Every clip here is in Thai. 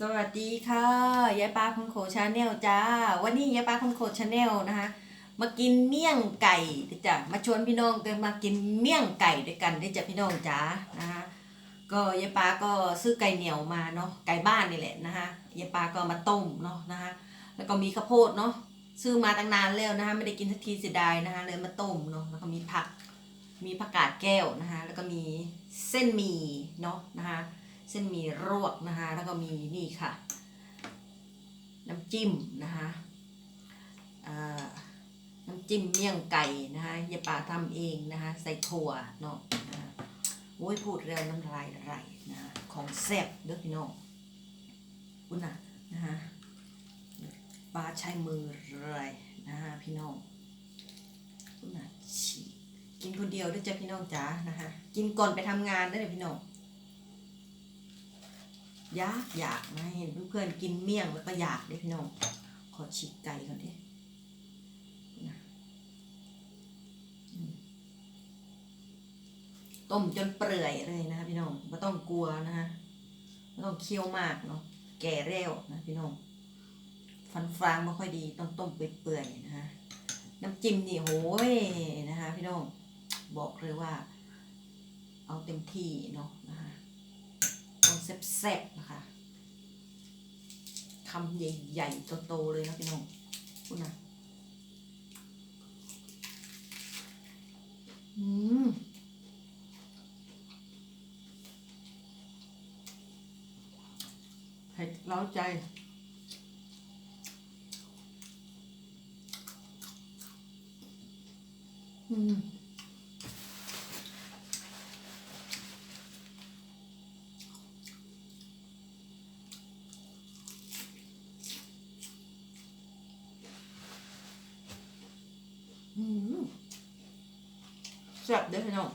สวัสดีค่ะยายปลาคนโขชาแนลจ้า วันนี้ยายปลาคนโขชาแนลนะคะ มากินเมี่ยงไก่ด้อจ้ะมาชวนพี่น้องกันมากินเมี่ยงไก่ด้วยกันได้จ้ะพี่น้องจ้านะคะก็ยายปลาก็ซื้อไก่เหนียวมาเนาะไก่บ้านนี่แหละนะคะยายปลาก็มาต้มเนาะนะคะแล้วก็มีข้าวโพดเนาะซื้อมาตั้งนานแล้วนะคะไม่ได้กินทักทีเสียดายนะคะเลยมาต้มเนาะแล้วก็มีผัก มีผักกาดแก้วนะคะแล้วก็มีเส้นหมี่เนาะนะคะ เส้นมีรวกนะคะแล้วก็มีนี่ค่ะ น้ำจิ้มนะคะอ่าน้ำจิ้มเมี่ยงไก่นะคะยายป่าทำเองนะคะใส่ถั่วเนาะโอ้ยพูดเร็วน้ำลายไหลนะะของแซ่บเด้อพี่น้องอุ่นนะนะคะปลาใช้มือเลยนะคะพี่น้องอุ่นนะฉีกินคนเดียวด้วยจ้ะพี่น้องจ๋านะคะกินก่อนไปทำงานได้เลยพี่น้อง อยากอยากนะเห็นเพื่อนๆกินเมี่ยงแล้วก็อยากเลยพี่น้องขอฉีกไก่ก่อนดินะต้มจนเปื่อยเลยนะพี่น้องไม่ต้องกลัวนะคะไม่ต้องเคี่ยวมากเนาะแก่เร็วนะพี่น้องฟันฟางไม่ค่อยดีต้องต้มเปื่อยๆนะคะน้ำจิ้มนี่โหยนะคะพี่น้องบอกเลยว่า เอาเต็มที่เนาะนะคะต้องแซ่บๆนะ คำใหญ่ๆโตๆเลยนะพี่น้องพูดนะอืมเผ็ดเล้าใจอืม อืมแซ่บ เด้อพี่น้อง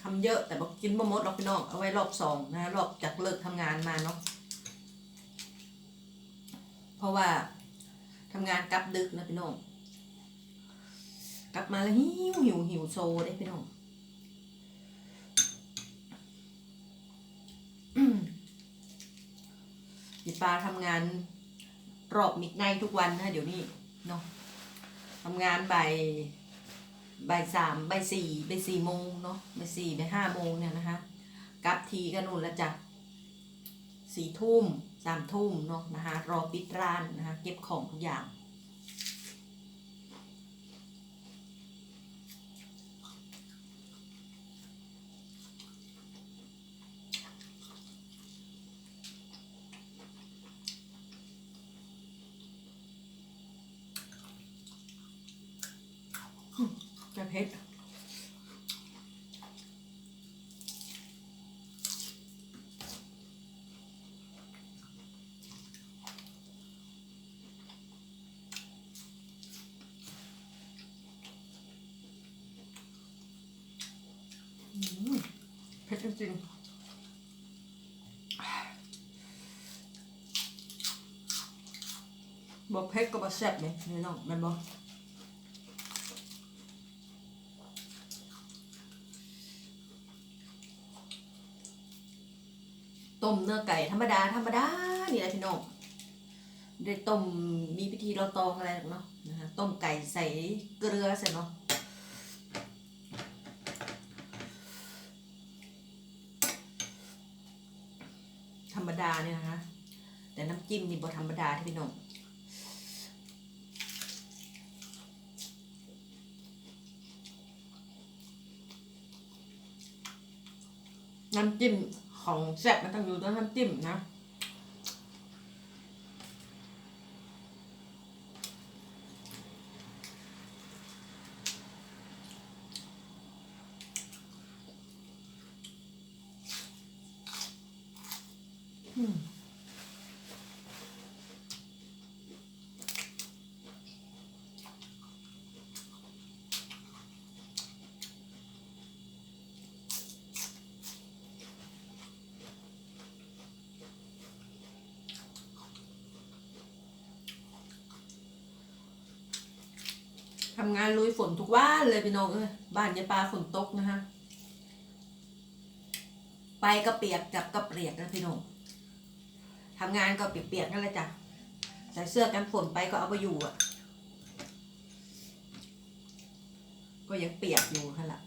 ทำเยอะแต่บอกกินบ่หมดหรอกพี่น้องเอาไว้รอบสองนะรอบจากเลิกทำงานมาเนาะเพราะว่าทำงานกลับดึกนะพี่น้องกลับมาแล้วหิวหิวหิวโซได้พี่น้อง อืมพี่ ปาทำงานรอบมิดไนทุกวันนะเดี๋ยวนี้เนาะทำงานบ่ายบ่ายสามบ่ายสี่บ่ายสี่โมงเนาะบ่ายสี่บ่ายห้าโมงเนี่ยนะคะกลับทีกันู่นละจ้ะสี่ทุ่มสามทุ่มเนาะนะคะรอปิดร้านนะคะเก็บของทุกอย่าง จะเผ็ดอืมเผ็ด จริงบอกเผ็ดก็บอกแซ่บเลยนี่น้องแมันบอกต้มเนื้อไก่ธรรมดาธรรมดานี่แหละพี่น้องได้ต้มมีพิธีเราตองอะไรหรอกเนาะนะคะต้มไก่ใส่เกลือใส่เนาะ ธรรมดาเนี่ยนะคะ แต่น้ำจิ้มนี่บ่ธรรมดาที่พี่น้องน้ำจิ้มของแซ่บมันต้องอยู่ด้วยน้ำจิ้มนะ ทำงานลุยฝนทุกวันเลยพี่น้องเอ้ยบ้านยายปลาฝนตกนะฮะ ไปกระเปียกจับกระเปียกนะพี่น้อง ทำงานก็เปียกๆนั่นแหละจ้ะใส่เสื้อกันฝนไปก็เอาไปอยู่อะ ก็ยังเปียกอยู่ค่ะล่ะ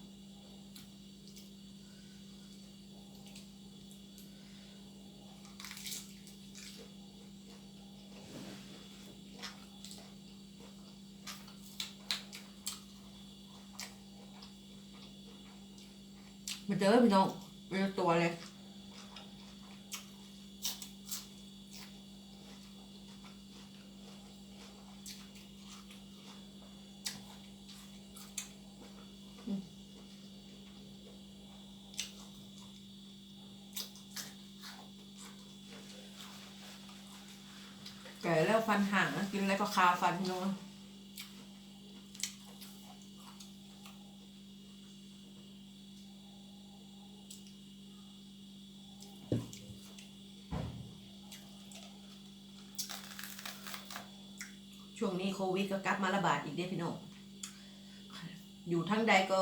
มาเจอพี่น้องไม่รู้ตัวเลย แก่แล้วฟันห่างนะกินอะไรก็คาฟันพี่น้องช่วงนี้โควิดก็กลับมาระบาดอีกเด้อพี่น้องอยู่ทั้งใดก็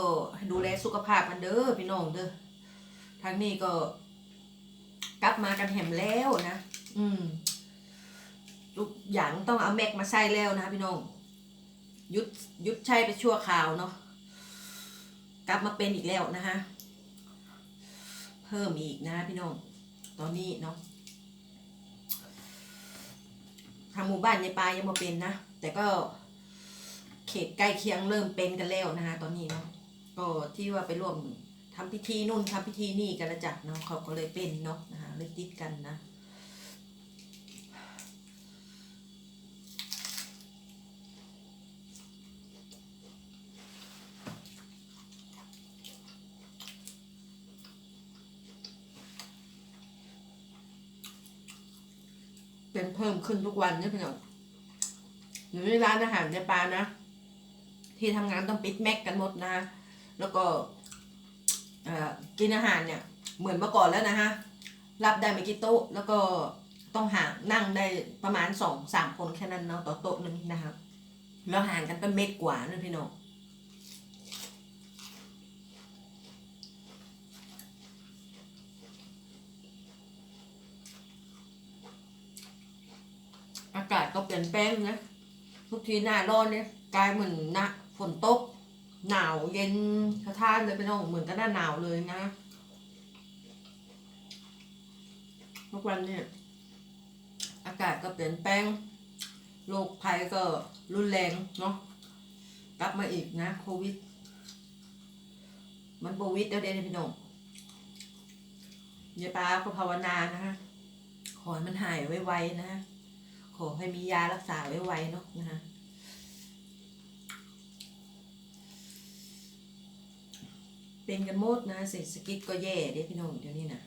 ดูแลสุขภาพกันเด้อพี่น้องเด้อทางนี้ก็ กลับมากันแหมแล้วนะ อืม ทุกอย่างต้องเอาแม็กมาใส่แล้วนะพี่น้องยุดยุดใช้ไปชั่วคราวเนาะกลับมาเป็นอีกแล้วนะฮะเพิ่มอีกนะพี่น้องตอนนี้เนาะทางหมู่บ้านในปลายยังมาเป็นนะแต่ก็เขตใกล้เคียงเริ่มเป็นกันแล้วนะฮะตอนนี้เนาะก็ที่ว่าไปร่วมทำพิธีนู่นทำพิธีนี่กันล้วจ้ะเนาะเขาก็เลยเป็นเนาะนะฮะเลยติดกันนะ เป็นเพิ่มขึ้นทุกวันเนี่ยพี่น้องอยู่ในร้านอาหารในปานะ ที่ทำงานต้องปิดแม็กกันหมดนะ แล้วก็กินอาหารเนี่ย เหมือนเมื่อก่อนแล้วนะฮะรับได้ไม่กี่โต๊ะ แล้วก็ต้องห่างนั่งได้ประมาณสองสามคนแค่นั้นเนาะต่อโต๊ะหนึงนะครับแล้วห่างกันเป็นเมตรกว่านั่นพี่น้อง อากาศก็เปลี่ยนแปลงนะทุกทีหน้าร้อนเนี่ยกลายเหมือนหนะฝนตก หนาวเย็นสะท้านเลยไปน้องเหมือนกับหน้าหนาวเลยนะทุกวันเนี่ยอากาศก็เปลี่ยนแปลงโรคภัยก็รุนแรงเนาะกลับมาอีกนะโควิด มันโควิดแล้วเด้พี่น้องยายปาก็ภาวนานะฮะขอให้มันหายไวๆนะฮะ อให้มียารักษาไว้ๆเนาะนะฮะเป็นกันหมดนะเศรษฐกิจก็แย่เด้พี่น้องเดี๋ยวนี้นะ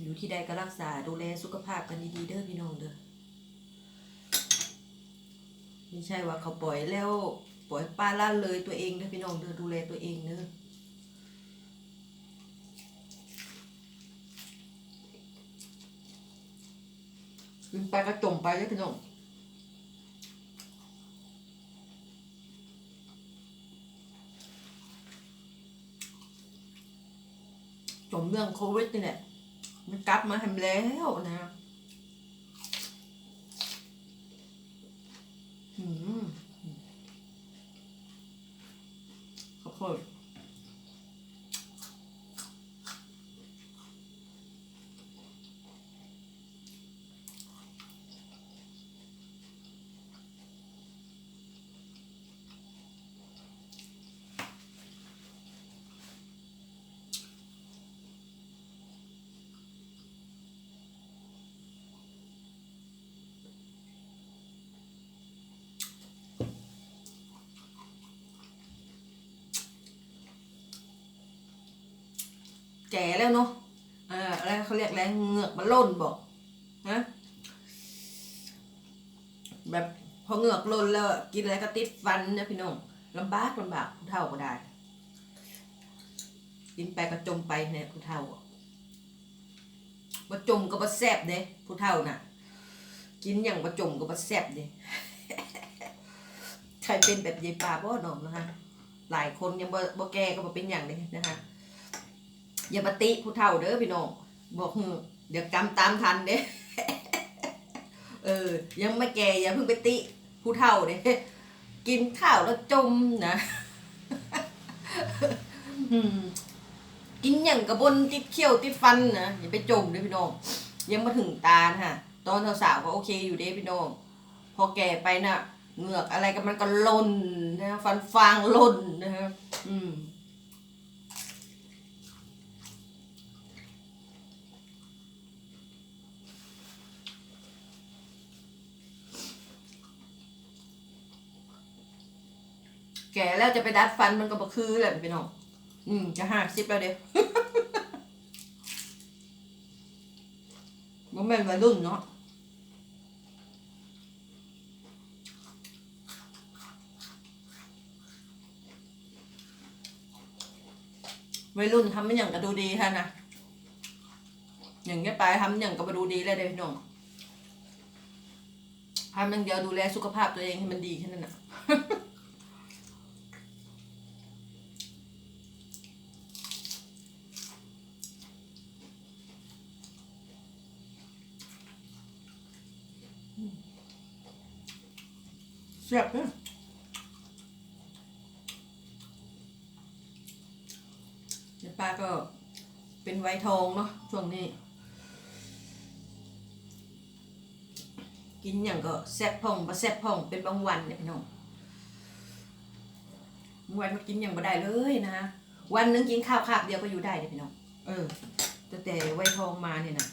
อยู่ที่ใดก็รักษาดูแลสุขภาพกันดีๆเด้อพี่น้องเด้อไม่ใช่ว่าเขาปล่อยแล้วปล่อยป้าละเลยตัวเองเด้อพี่น้องเด้อดูแลตัวเองเด้อ กินไปก็จมไปเลยพี่น้องจมเรื่องโควิดนี่แหละมันกลับมาทำแล้วนะอืมขอโทษ แก่แล้วเนาะเอ่ออะไรเขาเรียกอะไรเหงือกมันล่นบอกนะแบบพอเหงือกล่นแล้วกินอะไรก็ติดฟันนะพี่น้องลำบากลำบากผู้เฒ่าก็ได้ กินไปก็จมไปเนี่ยผู้เฒ่าอะบ่จมก็บ่แซบเด้ผู้เฒ่าน่ะ กินอย่างประจมกับประแซ่บดิใครเป็นแบบยายปลาบ่หนอมนะคะหลายคนยังบ่บ่แก่ก็บ่เป็นอย่างเลยนะคะ อย่ามาติผู้เฒ่าเด้อพี่น้องบอกเดี๋ยวกรรมตามทันเด้เออ ยังไม่แก่อย่าเพิ่งไปติผู้เฒ่าเด้กินข้าวแล้วจมนะกินอย่างกระบนติดเขี้ยวติดฟันนะอย่าไปจมเลยพี่น้องยังมาถึงตาฮะตอนสาวๆก็โอเคอยู่เด้พี่น้องพอแก่ไปน่ะเหงือกอะไรกันมันก็ล่นนะฟันฟางล่นนะฮะอืม แก่แล้วจะไปดัดฟันมันก็บ่คือแหละพี่น้องอืมจะห้าสิบแล้วเด้บ่แม่นวัยรุ่นเนาะวัยรุ่นทำมันอย่างก็ดูดีค่นะอย่างเงี้ยไปทำอย่างก็มาดูดีเลยเด้อพี่น้องทำอย่างเดียวดูแลสุขภาพตัวเองให้มันดีแค่นั้นน่ะ เสียบเนี่ยเดี๋ยวป้าก็เป็นไวท์ทองเนาะช่วงนี้ กินอย่างก็แซ่บพ่องมาแซ่บพ่องเป็นบางวันเนี่ยพี่น้องบางวันก็กินอย่างบ่ได้เลยนะฮะวันหนึงกินข้าวคาบเดียวก็อยู่ได้เนี่ยพี่น้องเออตั้งแต่ไวท์ทองมาเนี่ยนะ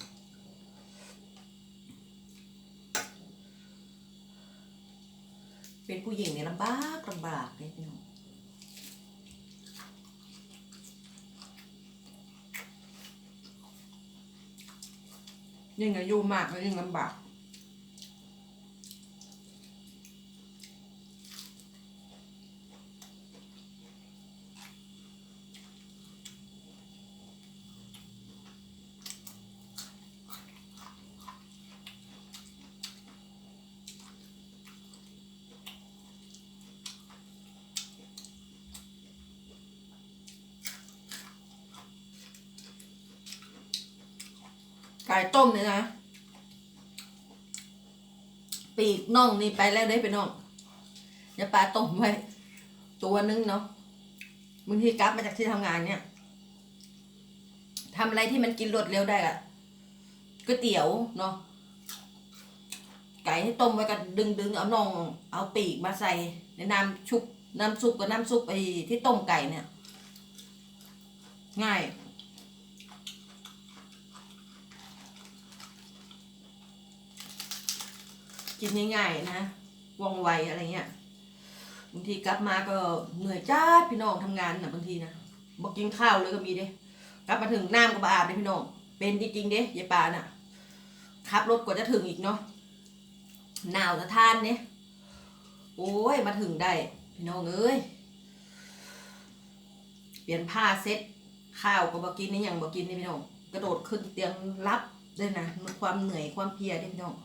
เป็นผู้หญิงเนี่ยลำบากลำบากเลยพี่น้องยิ่งอายุมากแล้วยิ่งลำบาก ไก่ต้มเนี่ยนะ ปีกน่องนี่ไปแล้วได้ไปน้องอย่าปลาต้มไว้ ตัวนึงเนาะบางทีกลับมาจากที่ทำงานเนี่ยทำอะไรที่มันกินรวดเร็วได้อะก๋วยเตี๋ยวเนาะไก่ที่ต้มไว้ก็ดึงดึงเอาน่อง เอาปีกมาใส่ในน้ำชุบน้ำซุปกับน้ำซุปไอ้ที่ต้มไก่เนี่ย ง่าย กินง่ายๆนะว่องไวอะไรเงี้ยบางทีกลับมาก็เหนื่อยจ้าพี่น้องทำงานนะบางทีนะบอกกินข้าวเลยก็มีเด้กลับมาถึงน้ำก็บอาบเลยพี่น้องเป็นจริงๆเด้ยายปาน่ะขับรถกว่าจะถึงอีกเนาะหนาวสะท้านเนี่ยโอ้ยมาถึงได้พี่น้องเอ้ยเปลี่ยนผ้าเซ็ตข้าวก็บอกกินนี่ยังบอกกินนี่พี่น้องกระโดดขึ้นเตียงรับด้วยนะความเหนื่อยความเพลียเด้พี่น้อง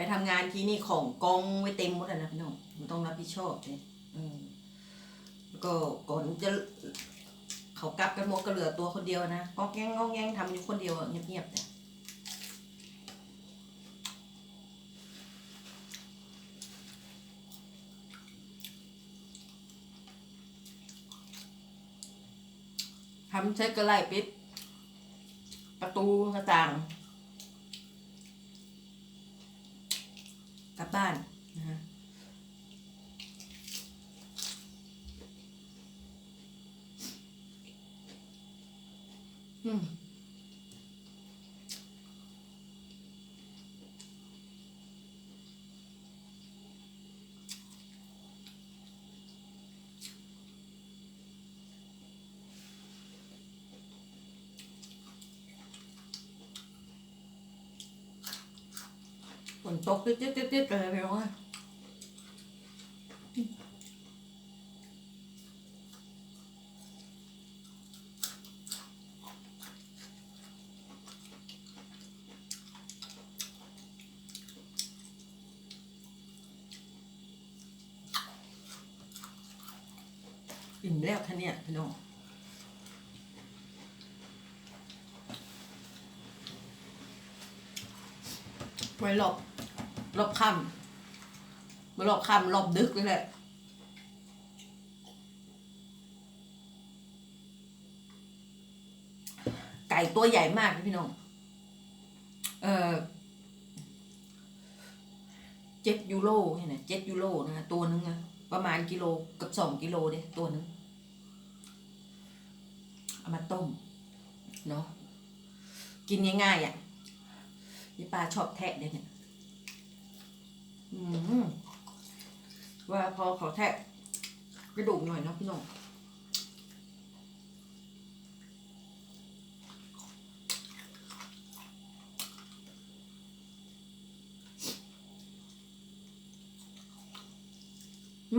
ไปทำงานที่นี่ของกองไว้เต็มหมดแล้วนะพี่น้องมันต้องรับผิดชอบเลยอืมแล้วก็ก่อนจะเขากลับกันหมดก็เหลือตัวคนเดียวนะงอกแงงงอกแง่งทำอยู่คนเดียวเงียบๆแต่ทำใช้กระไลปิด ประตูหน้าต่าง กลับบ้านนะฮะอืม ตกจิ๊ดจิ๊ดจิ๊ดเลยพี่น้องอิ่มแล้วท่านเนี่ยพี่น้องไว้หลบ รอบค่ำม่รอบค่ำรอบดึกเลยแหละไก่ตัวใหญ่มากพี่น้อง เออเจ็ดยูโรเห็นไหมเจ็ดยูโรนะตัวนึงอะประมาณกิโลกับสองกิโลเด้ตัวนึงเอามาต้ม เนาะกินง่ายๆอะยี่ปลาชอบแทะเด้เนี่ย ว่าพอเขาแทะกระดูกหน่อยนะพี่น้อง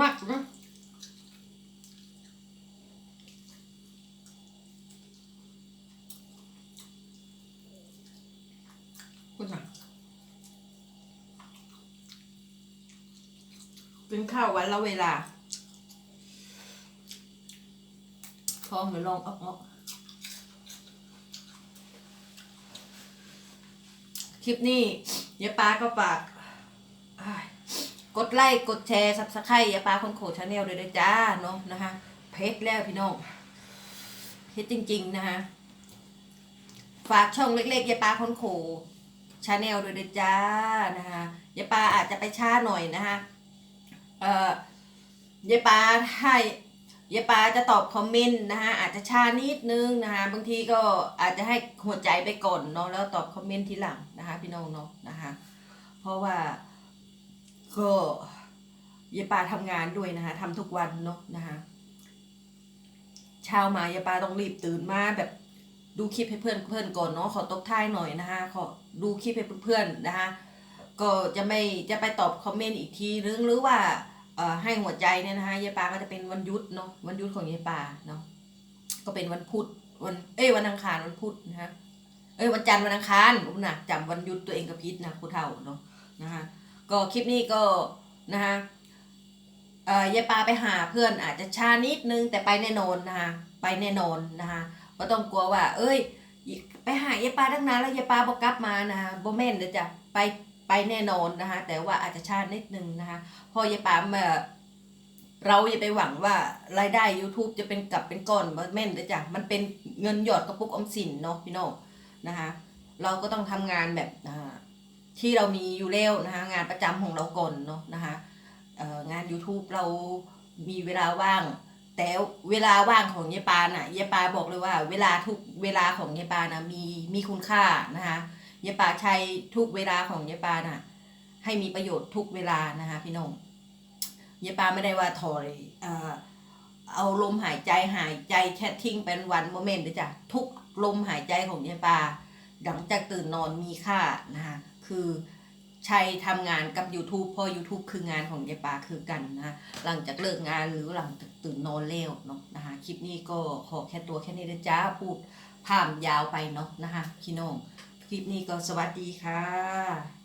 มากนะคุณอะกิ นข้าววันละเวลาท้องเดี๋ยวลองออกออกคลิปนี้ยายปลาก็ปากกดไลค์กดแชร์ซับสไครต์ยาปลาคนโขชาแนลด้วยนะจ้าเนาะนะคะเพจแล้วพี่น้องเพจจริง ๆ นะคะฝากช่องเล็กๆยาปลาคนโขชาแนลด้วยนะจ้านะคะยาปลาอาจจะไปช้าหน่อยนะคะ เอ่อยาปาให้ยาปาจะตอบคอมเมนต์นะคะอาจจะช้านิดนึงนะคะบางทีก็อาจจะให้หัวใจไปก่อนเนาะแล้วตอบคอมเมนต์ทีหลังนะคะพี่น้องเนาะนะคะเพราะว่าก็ยายปาทำงานด้วยนะคะทำทุกวันเนาะนะคะเช้ามายายปาต้องรีบตื่นมาแบบดูคลิปให้เพื่อนเพื่อนก่อนเนาะขอตบท้ายหน่อยนะคะขอดูคลิปให้เพื่อนๆนะคะ ก็จะไม่จะไปตอบคอมเมนต์อีกทีหรือหรือว่าเอ่อให้หัวใจเนี่ยนะคะยายปาก็จะเป็นวันยุดเนาะวันยุดของยายปาเนาะก็เป็นวันพุธวันเอ้ยวันอังคารวันพุธนะคะเอ้ยวันจันทร์วันอังคารผมนะจำวันยุดตัวเองกับพิษนะผู้เฒ่าเนาะนะคะก็คลิปนี้ก็นะคะเอ่อยายปาไปหาเพื่อนอาจจะช้านิดนึงแต่ไปแน่นอนนะคะไปแน่นอนนะคะก็ต้องกลัวว่า เอ้ย ไปหายายปาตั้งนานแล้วยายปาบอกกลับมานะคะโบแม่นเดี๋ยวจะไป ไปแน่นอนนะคะแต่ว่าอาจจะช้านิดนึงนะคะพอยายปามเราอย่าไปหวังว่ารายได้ YouTube จะเป็นกลับเป็นก้อนแม่นเดี๋ยจ้ะมันเป็นเงินหยอดกระปุกอมสินเนาะพี่น้องนะคะเราก็ต้องทำงานแบบอ่าที่เรามีอยู่แล้วนะคะงานประจำของเราก่อนเนาะนะคะงาน YouTube เรามีเวลาว่าง แต่เวลาว่างของเยปาน่ะเยปาบอกเลยว่า เวลาทุกเวลาของเยปานะมีมีคุณค่านะคะ เยปาใช้ทุกเวลาของเยปาน่ะ ให้มีประโยชน์ทุกเวลานะคะพี่น้องเยปาไม่ได้ว่าถอยเอ่อเอาลมหายใจหายใจแค่ทิ้งเป็นวันโมเมนต์เลยจ้ะทุกลมหายใจของเยปาหลังจากตื่นนอนมีค่านะคะคือใช้ทำงานกับ YouTube เพราะ YouTube คืองานของยายปาคือกันนะคะหลังจากเลิกงานหรือหลังจากตื่นนอนเร็วเนาะนะคะคลิปนี้ก็ขอแค่ตัวแค่นี้นะจ้าพูดผ่ามยาวไปเนาะนะคะพี่น้อง คลิปนี้ก็สวัสดีค่ะ